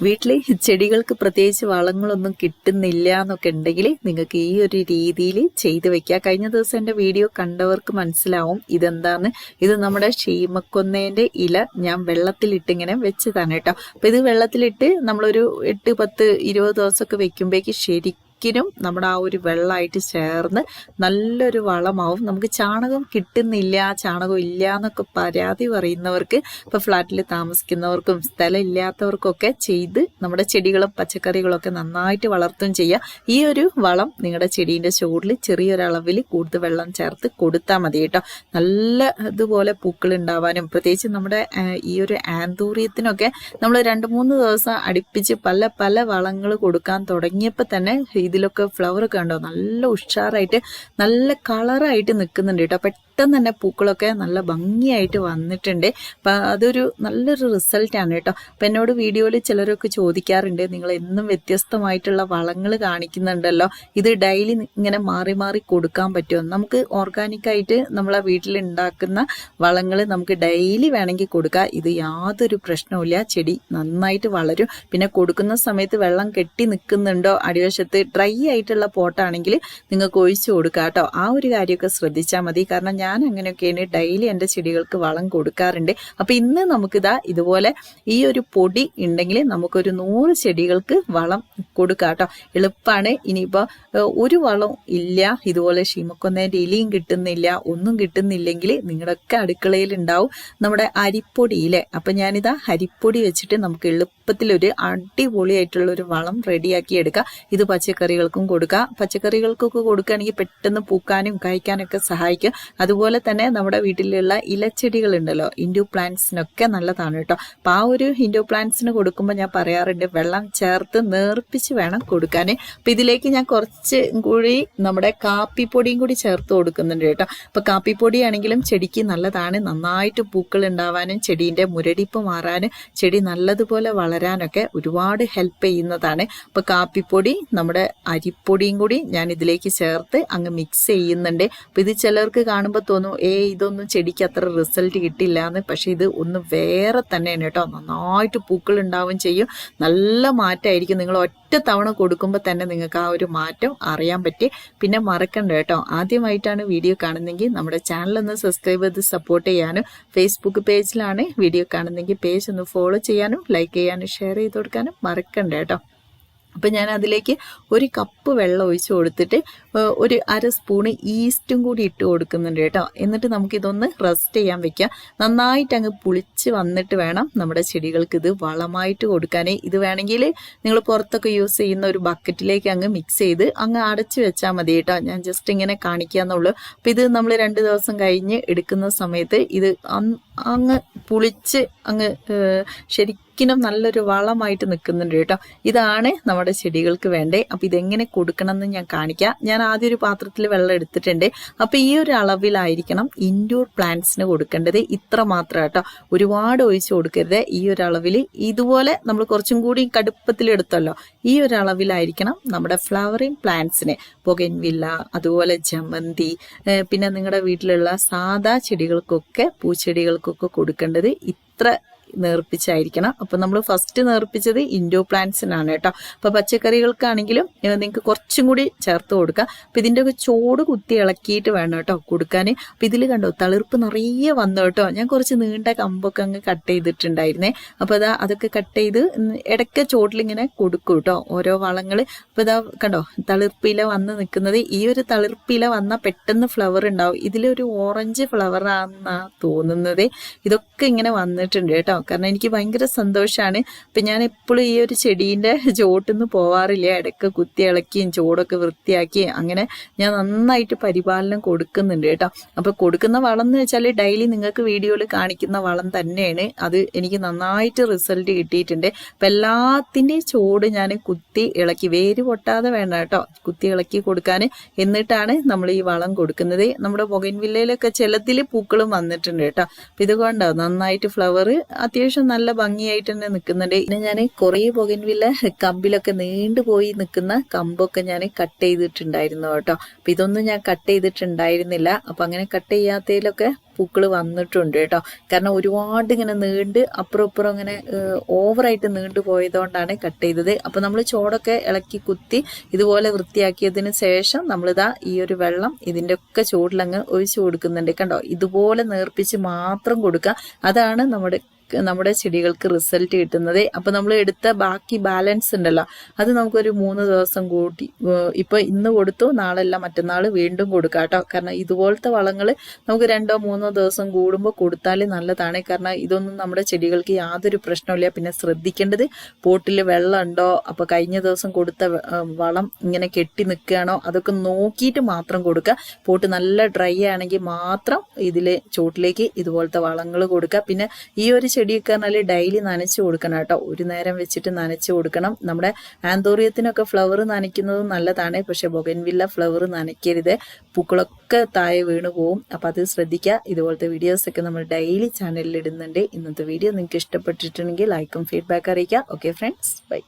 വീട്ടിൽ ചെടികൾക്ക് പ്രത്യേകിച്ച് വളങ്ങളൊന്നും കിട്ടുന്നില്ല എന്നൊക്കെ ഉണ്ടെങ്കിൽ നിങ്ങൾക്ക് ഈ ഒരു രീതിയിൽ ചെയ്ത് വെക്കുക. കഴിഞ്ഞ ദിവസം എന്റെ വീഡിയോ കണ്ടവർക്ക് മനസ്സിലാവും ഇതെന്താന്ന് ഇത് നമ്മുടെ ഷീമക്കൊന്നേന്റെ ഇല ഞാൻ വെള്ളത്തിലിട്ടിങ്ങനെ വെച്ചതാണ് കേട്ടോ. അപ്പം ഇത് വെള്ളത്തിലിട്ട് നമ്മളൊരു എട്ട് പത്ത് ഇരുപത് ദിവസമൊക്കെ വെക്കുമ്പോഴേക്ക് ശരിക്കും ശരിക്കും നമ്മുടെ ആ ഒരു വെള്ളമായിട്ട് ചേർന്ന് നല്ലൊരു വളമാവും. നമുക്ക് ചാണകം കിട്ടുന്നില്ല ചാണകം ഇല്ല എന്നൊക്കെ പരാതി പറയുന്നവർക്ക് ഇപ്പോൾ ഫ്ലാറ്റിൽ താമസിക്കുന്നവർക്കും സ്ഥലം ഇല്ലാത്തവർക്കൊക്കെ ചെയ്ത് നമ്മുടെ ചെടികളും പച്ചക്കറികളൊക്കെ നന്നായിട്ട് വളർത്തും ചെയ്യാം. ഈ ഒരു വളം നിങ്ങളുടെ ചെടീന്റെ ചുവടിൽ ചെറിയൊരളവിൽ കൂടുതൽ വെള്ളം ചേർത്ത് കൊടുത്താൽ മതി കേട്ടോ. നല്ല ഇതുപോലെ പൂക്കൾ ഉണ്ടാവാനും പ്രത്യേകിച്ച് നമ്മുടെ ഈ ഒരു ആന്തൂറിയത്തിനൊക്കെ നമ്മൾ രണ്ട് മൂന്ന് ദിവസം അടുപ്പിച്ച് പല പല വളങ്ങൾ കൊടുക്കാൻ തുടങ്ങിയപ്പോൾ തന്നെ ഇതിലൊക്കെ ഫ്ലവർ ഒക്കെ ഉണ്ടോ നല്ല ഉഷാറായിട്ട് നല്ല കളറായിട്ട് നിൽക്കുന്നുണ്ട് കേട്ടോ. പെട്ടെന്ന് തന്നെ പൂക്കളൊക്കെ നല്ല ഭംഗിയായിട്ട് വന്നിട്ടുണ്ട്. അപ്പം അതൊരു നല്ലൊരു റിസൾട്ടാണ് കേട്ടോ. അപ്പം എന്നോട് വീഡിയോയിൽ ചിലരൊക്കെ ചോദിക്കാറുണ്ട് നിങ്ങൾ എന്നും വ്യത്യസ്തമായിട്ടുള്ള വളങ്ങൾ കാണിക്കുന്നുണ്ടല്ലോ. ഇത് ഡെയിലി ഇങ്ങനെ മാറി മാറി കൊടുക്കാൻ പറ്റുമോ? നമുക്ക് ഓർഗാനിക്കായിട്ട് നമ്മളെ വീട്ടിൽ ഉണ്ടാക്കുന്ന വളങ്ങൾ നമുക്ക് ഡെയിലി വേണമെങ്കിൽ കൊടുക്കാം. ഇത് യാതൊരു പ്രശ്നവുമില്ല ചെടി നന്നായിട്ട് വളരും. പിന്നെ കൊടുക്കുന്ന സമയത്ത് വെള്ളം കെട്ടി നിൽക്കുന്നുണ്ടോ? അടിവശത്ത് ഡ്രൈ ആയിട്ടുള്ള പോട്ടാണെങ്കിൽ നിങ്ങൾക്ക് ഒഴിച്ചു കൊടുക്കാം കേട്ടോ. ആ ഒരു കാര്യമൊക്കെ ശ്രദ്ധിച്ചാൽ മതി. കാരണം ഞാൻ അങ്ങനെയൊക്കെയാണ് ഡെയിലി എന്റെ ചെടികൾക്ക് വളം കൊടുക്കാറുണ്ട്. അപ്പം ഇന്ന് നമുക്കിതാ ഇതുപോലെ ഈ ഒരു പൊടി ഉണ്ടെങ്കിൽ നമുക്കൊരു നൂറ് ചെടികൾക്ക് വളം കൊടുക്കാം കേട്ടോ. എളുപ്പമാണ് ഇനിയിപ്പോൾ ഒരു വളം ഇല്ല. ഇതുപോലെ ഷീമക്കൊന്നേന്റെ ഇലയും കിട്ടുന്നില്ല. ഒന്നും കിട്ടുന്നില്ലെങ്കിൽ നിങ്ങളുടെയൊക്കെ അടുക്കളയിൽ ഉണ്ടാവും നമ്മുടെ അരിപ്പൊടിയിലെ അപ്പം ഞാനിതാ അരിപ്പൊടി വെച്ചിട്ട് നമുക്ക് എളുപ്പത്തിലൊരു അടിപൊളിയായിട്ടുള്ള ഒരു വളം റെഡിയാക്കി എടുക്കാം. ഇത് പച്ചക്കറികൾക്കും കൊടുക്കാം. പച്ചക്കറികൾക്കൊക്കെ കൊടുക്കുകയാണെങ്കിൽ പെട്ടെന്ന് പൂക്കാനും കായ്ക്കാനൊക്കെ സഹായിക്കും. അതുപോലെ തന്നെ നമ്മുടെ വീട്ടിലുള്ള ഇലച്ചെടികൾ ഉണ്ടല്ലോ ഇൻഡോ പ്ലാന്റ്സിനൊക്കെ നല്ലതാണ് കേട്ടോ. അപ്പം ആ ഒരു ഇൻഡോ പ്ലാന്റ്സിന് കൊടുക്കുമ്പോൾ ഞാൻ പറയാറുണ്ട് വെള്ളം ചേർത്ത് നേർപ്പിച്ച് വേണം കൊടുക്കാൻ അപ്പം ഇതിലേക്ക് ഞാൻ കുറച്ച് കൂടി നമ്മുടെ കാപ്പിപ്പൊടിയും കൂടി ചേർത്ത് കൊടുക്കുന്നുണ്ട് കേട്ടോ. അപ്പം കാപ്പിപ്പൊടിയാണെങ്കിലും ചെടിക്ക് നല്ലതാണ്. നന്നായിട്ട് പൂക്കൾ ഉണ്ടാവാനും ചെടീന്റെ മുരടിപ്പ് മാറാനും ചെടി നല്ലതുപോലെ വളരാനൊക്കെ ഒരുപാട് ഹെൽപ്പ് ചെയ്യുന്നതാണ്. അപ്പോൾ കാപ്പിപ്പൊടി നമ്മുടെ അരിപ്പൊടിയും കൂടി ഞാൻ ഇതിലേക്ക് ചേർത്ത് അങ്ങ് മിക്സ് ചെയ്യുന്നുണ്ട്. അപ്പോൾ ഇത് ചിലർക്ക് കാണുമ്പോൾ തോന്നും ഏ ഇതൊന്നും ചെടിക്ക് അത്ര റിസൾട്ട് കിട്ടില്ല എന്ന് പക്ഷേ ഇത് ഒന്ന് വേറെ തന്നെയാണ് കേട്ടോ. നന്നായിട്ട് പൂക്കൾ ഉണ്ടാവും ചെയ്യും. നല്ല മാറ്റമായിരിക്കും. നിങ്ങൾ ഒറ്റ തവണ കൊടുക്കുമ്പോൾ തന്നെ നിങ്ങൾക്ക് ആ ഒരു മാറ്റം അറിയാൻ പറ്റി. പിന്നെ മറക്കണ്ട കേട്ടോ. ആദ്യമായിട്ടാണ് വീഡിയോ കാണുന്നെങ്കിൽ നമ്മുടെ ചാനൽ ഒന്ന് സബ്സ്ക്രൈബ് ചെയ്ത് സപ്പോർട്ട് ചെയ്യാനും ഫേസ്ബുക്ക് പേജിലാണ് വീഡിയോ കാണുന്നെങ്കിൽ പേജ് ഒന്ന് ഫോളോ ചെയ്യാനും ലൈക്ക് ചെയ്യാനും ഷെയർ ചെയ്ത് കൊടുക്കാനും മറക്കണ്ട കേട്ടോ. അപ്പം ഞാൻ അതിലേക്ക് ഒരു കപ്പ് വെള്ളം ഒഴിച്ച് കൊടുത്തിട്ട് ഒരു അര സ്പൂണ് ഈസ്റ്റും കൂടി ഇട്ട് കൊടുക്കുന്നുണ്ട് കേട്ടോ. എന്നിട്ട് നമുക്കിതൊന്ന് റെസ്റ്റ് ചെയ്യാൻ വെക്കാം. നന്നായിട്ട് അങ്ങ് പുളിച്ച് വന്നിട്ട് വേണം നമ്മുടെ ചെടികൾക്ക് ഇത് വളമായിട്ട് കൊടുക്കാനേ. ഇത് വേണമെങ്കിൽ നിങ്ങൾ പുറത്തൊക്കെ യൂസ് ചെയ്യുന്ന ഒരു ബക്കറ്റിലേക്ക് അങ്ങ് മിക്സ് ചെയ്ത് അങ്ങ് അടച്ച് വെച്ചാൽ മതി കേട്ടോ. ഞാൻ ജസ്റ്റ് ഇങ്ങനെ കാണിക്കാന്നുള്ളൂ. അപ്പം ഇത് നമ്മൾ രണ്ട് ദിവസം കഴിഞ്ഞ് എടുക്കുന്ന സമയത്ത് ഇത് അങ്ങ് പുളിച്ച് അങ്ങ് ഏഹ്, ശരിക്കും നല്ലൊരു വളമായിട്ട് നിൽക്കുന്നുണ്ട് കേട്ടോ. ഇതാണ് നമ്മുടെ ചെടികൾക്ക് വേണ്ടേ. അപ്പം ഇതെങ്ങനെ കൊടുക്കണം എന്ന് ഞാൻ കാണിക്കാം. ഞാൻ ആദ്യം ഒരു പാത്രത്തിൽ വെള്ളം എടുത്തിട്ടുണ്ട്. അപ്പം ഈ ഒരു അളവിലായിരിക്കണം ഇൻഡോർ പ്ലാന്റ്സിന് കൊടുക്കേണ്ടത് ഇത്ര മാത്രം കേട്ടോ. ഒരുപാട് ഒഴിച്ച് കൊടുക്കരുത്. ഈ ഒരു അളവിൽ ഇതുപോലെ നമ്മൾ കുറച്ചും കൂടി കടുപ്പത്തിലെടുത്തല്ലോ ഈ ഒരു അളവിലായിരിക്കണം നമ്മുടെ ഫ്ലവറിങ് പ്ലാന്റ്സിന് പുകൻവില്ല അതുപോലെ ജമന്തി പിന്നെ നിങ്ങളുടെ വീട്ടിലുള്ള സാധാ ചെടികൾക്കൊക്കെ പൂച്ചെടികൾക്കൊക്കെ കൊടുക്കേണ്ടത് ഇത്ര നേർപ്പിച്ചായിരിക്കണം. അപ്പം നമ്മൾ ഫസ്റ്റ് നേർപ്പിച്ചത് ഇൻഡോ പ്ലാന്റ്സിനാണ് കേട്ടോ. അപ്പോൾ പച്ചക്കറികൾക്കാണെങ്കിലും നിങ്ങൾക്ക് കുറച്ചും കൂടി ചേർത്ത് കൊടുക്കുക അപ്പം ഇതിന്റെയൊക്കെ ചോട് കുത്തി ഇളക്കിയിട്ട് വേണം കേട്ടോ കൊടുക്കാൻ അപ്പം ഇതിൽ കണ്ടോ തളിർപ്പ് നിറയെ വന്നു കേട്ടോ. ഞാൻ കുറച്ച് നീണ്ട കമ്പൊക്കെ അങ്ങ് കട്ട് ചെയ്തിട്ടുണ്ടായിരുന്നേ. അപ്പോൾ അതാ അതൊക്കെ കട്ട് ചെയ്ത് ഇടയ്ക്ക് ചോട്ടിലിങ്ങനെ കൊടുക്കും കേട്ടോ ഓരോ വളങ്ങൾ അപ്പോൾ ഇതാ കണ്ടോ തളിർപ്പില വന്ന് നിൽക്കുന്നത്. ഈ ഒരു തളിർപ്പില വന്നാൽ പെട്ടെന്ന് ഫ്ലവർ ഉണ്ടാവും. ഇതിലൊരു ഓറഞ്ച് ഫ്ലവറാണെന്നാണ് തോന്നുന്നത്. ഇതൊക്കെ ഇങ്ങനെ വന്നിട്ടുണ്ട് കേട്ടോ. കാരണം എനിക്ക് ഭയങ്കര സന്തോഷമാണ് ഇപ്പം ഞാൻ എപ്പോഴും ഈ ഒരു ചെടീന്റെ ചോട്ടിന്ന് പോവാറില്ല. ഇടയ്ക്ക് കുത്തി ഇളക്കിയും ചോടൊക്കെ വൃത്തിയാക്കിയും അങ്ങനെ ഞാൻ നന്നായിട്ട് പരിപാലനം കൊടുക്കുന്നുണ്ട് കേട്ടോ. അപ്പോൾ കൊടുക്കുന്ന വളം എന്ന് വെച്ചാൽ ഡെയിലി നിങ്ങൾക്ക് വീഡിയോയിൽ കാണിക്കുന്ന വളം തന്നെയാണ്. അത് എനിക്ക് നന്നായിട്ട് റിസൾട്ട് കിട്ടിയിട്ടുണ്ട്. അപ്പം എല്ലാത്തിന്റെയും ചോട് ഞാൻ കുത്തി ഇളക്കി വേര് പൊട്ടാതെ വേണം കേട്ടോ. കുത്തി ഇളക്കി കൊടുക്കാൻ എന്നിട്ടാണ് നമ്മൾ ഈ വളം കൊടുക്കുന്നത്. നമ്മുടെ ബൊഗൻവില്ലയിലൊക്കെ ചിലതിൽ പൂക്കളും വന്നിട്ടുണ്ട് കേട്ടോ. അപ്പം ഇത് നന്നായിട്ട് ഫ്ലവർ അത്യാവശ്യം നല്ല ഭംഗിയായിട്ട് തന്നെ നിൽക്കുന്നുണ്ട് പിന്നെ ഞാൻ കുറേ പുകൻവില്ല കമ്പിലൊക്കെ നീണ്ടുപോയി നിൽക്കുന്ന കമ്പൊക്കെ ഞാൻ കട്ട് ചെയ്തിട്ടുണ്ടായിരുന്നു കേട്ടോ. അപ്പൊ ഇതൊന്നും ഞാൻ കട്ട് ചെയ്തിട്ടുണ്ടായിരുന്നില്ല. അപ്പൊ അങ്ങനെ കട്ട് ചെയ്യാത്തതിലൊക്കെ പൂക്കൾ വന്നിട്ടുണ്ട് കേട്ടോ. കാരണം ഒരുപാട് ഇങ്ങനെ നീണ്ട് അപ്പുറം ഇപ്പുറം ഇങ്ങനെ ഓവറായിട്ട് നീണ്ടു പോയതുകൊണ്ടാണ് കട്ട് ചെയ്തത്. അപ്പൊ നമ്മൾ ചോടൊക്കെ ഇളക്കി കുത്തി ഇതുപോലെ വൃത്തിയാക്കിയതിന് ശേഷം നമ്മളിതാ ഈ ഒരു വെള്ളം ഇതിന്റെ ഒക്കെ ചൂടിലങ്ങ് ഒഴിച്ചു കൊടുക്കുന്നുണ്ട്. കണ്ടോ? ഇതുപോലെ നേർപ്പിച്ച് മാത്രം കൊടുക്കുക. അതാണ് നമ്മുടെ നമ്മുടെ ചെടികൾക്ക് റിസൾട്ട് കിട്ടുന്നത്. അപ്പോൾ നമ്മൾ എടുത്ത ബാക്കി ബാലൻസ് ഉണ്ടല്ലോ. അത് നമുക്കൊരു മൂന്ന് ദിവസം കൂട്ടി ഇപ്പോൾ ഇപ്പൊ ഇന്ന് കൊടുത്തു നാളല്ല മറ്റന്നാൾ വീണ്ടും കൊടുക്കാം കേട്ടോ. കാരണം ഇതുപോലത്തെ വളങ്ങൾ നമുക്ക് രണ്ടോ മൂന്നോ ദിവസം കൂടുമ്പോൾ കൊടുത്താൽ നല്ലതാണ്. കാരണം ഇതൊന്നും നമ്മുടെ ചെടികൾക്ക് യാതൊരു പ്രശ്നമില്ല പിന്നെ ശ്രദ്ധിക്കേണ്ടത് പോട്ടിൽ വെള്ളമുണ്ടോ ഉണ്ടോ? അപ്പൊ കഴിഞ്ഞ ദിവസം കൊടുത്ത വളം ഇങ്ങനെ കെട്ടി നിൽക്കുകയാണോ? അതൊക്കെ നോക്കിയിട്ട് മാത്രം കൊടുക്കുക. പോട്ട് നല്ല ഡ്രൈ ആണെങ്കിൽ മാത്രം ഇതിൽ ചോട്ടിലേക്ക് ഇതുപോലത്തെ വളങ്ങൾ കൊടുക്കുക. പിന്നെ ഈ ഒരു ചെടിയൊക്കെ നല്ല ഡെയിലി നനച്ചു കൊടുക്കണം കേട്ടോ. ഒരു നേരം വെച്ചിട്ട് നനച്ചു കൊടുക്കണം. നമ്മുടെ ആന്തോറിയത്തിനൊക്കെ ഫ്ലവർ നനയ്ക്കുന്നത് നല്ലതാണ്. പക്ഷെ ബൊഗൻവില്ല ഫ്ലവർ നനയ്ക്കരുത്. പൂക്കളൊക്കെ താഴെ വീണു പോവും. അപ്പൊ അത് ശ്രദ്ധിക്കുക. ഇതുപോലത്തെ വീഡിയോസൊക്കെ നമ്മൾ ഡെയിലി ചാനലിൽ ഇടുന്നുണ്ട്. ഇന്നത്തെ വീഡിയോ നിങ്ങൾക്ക് ഇഷ്ടപ്പെട്ടിട്ടുണ്ടെങ്കിൽ ലൈക്കും ഫീഡ്ബാക്ക് അറിയിക്കുക. Okay friends. ബൈ.